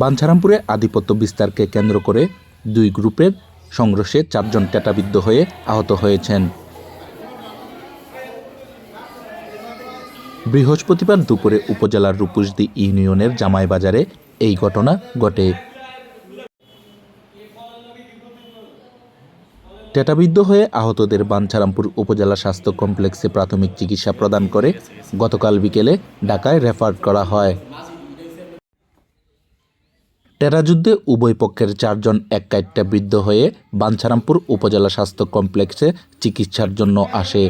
বাঞ্ছারামপুরে আধিপত্য বিস্তারকে কেন্দ্র করে দুই গ্রুপের সংঘর্ষে চারজন টেটাবিদ্ধ হয়ে আহত হয়েছেন। বৃহস্পতিবার দুপুরে উপজেলার রূপুসদি ইউনিয়নের জামাই বাজারে এই ঘটনা ঘটে। টেটাবিদ্ধ হয়ে আহতদের বাঞ্ছারামপুর উপজেলা স্বাস্থ্য কমপ্লেক্সে প্রাথমিক চিকিৎসা প্রদান করে গতকাল বিকেলে ঢাকায় রেফার করা হয়। টেরাযুদ্ধে উভয় পক্ষের চারজন এক বৃদ্ধ হয়ে বাঞ্ছারামপুর উপজেলা স্বাস্থ্য কমপ্লেক্সে চিকিৎসার জন্য আসে।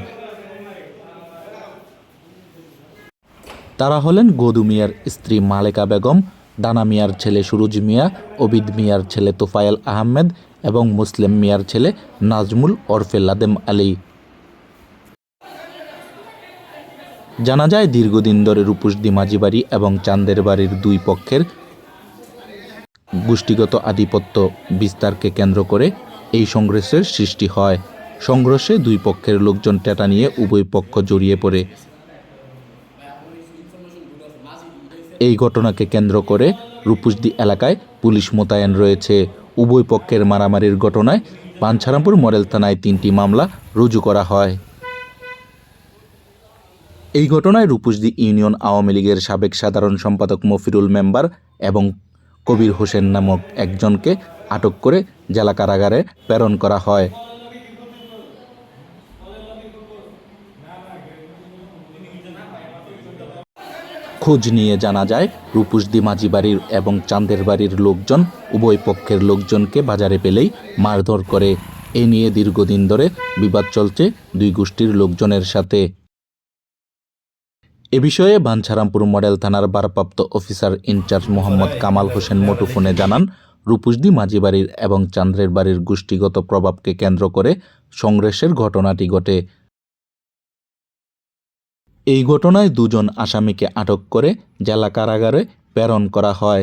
তারা হলেন গদু মিয়ার স্ত্রী মালেকা বেগম, দানা মিয়ার ছেলে সুরুজ মিয়া ওবিদ মিয়ার ছেলে তোফায়েল আহমেদ এবং মুসলিম মিয়ার ছেলে নাজমুল ওরফে লাদেম আলী। জানা যায়, দীর্ঘদিন ধরে রূপুসদি মাঝিবাড়ি এবং চান্দের বাড়ির দুই পক্ষের গোষ্ঠীগত আধিপত্য বিস্তারকে কেন্দ্র করে এই সংঘর্ষের সৃষ্টি হয়। সংঘর্ষে দুই পক্ষের লোকজন টেটা নিয়ে উভয় পক্ষ জড়িয়ে পড়ে। এই ঘটনাকে কেন্দ্র করে রূপুসদি এলাকায় পুলিশ মোতায়েন রয়েছে। উভয় পক্ষের মারামারির ঘটনায় পাঞ্ছারামপুর মডেল থানায় তিনটি মামলা রুজু করা হয়। এই ঘটনায় রূপুসদি ইউনিয়ন আওয়ামী লীগের সাবেক সাধারণ সম্পাদক মফিরুল মেম্বার এবং কবির হোসেন নামক একজনকে আটক করে জেলা কারাগারে প্রেরণ করা হয়। খোঁজ নিয়ে জানা যায় রূপুসদি মাঝি বাড়ির এবং চাঁদের বাড়ির লোকজন, উভয় পক্ষের লোকজনকে বাজারে পেলেই মারধর করে। এ নিয়ে দীর্ঘদিন ধরে বিবাদ চলছে দুই গোষ্ঠীর লোকজনের সাথে। এ বিষয়ে বাঞ্ছারামপুর মডেল থানার ভারপ্রাপ্ত officer in charge Mohammad Kamal Hossain মুঠোফোনে জানান, রূপুসদি মাঝি বাড়ির এবং চান্দ্রের বাড়ির গোষ্ঠীগত প্রভাবকে কেন্দ্র করে সংগ্রেসের ঘটনাটি ঘটে। এই ঘটনায় দুজন আসামিকে আটক করে জেলা কারাগারে প্রেরণ করা হয়।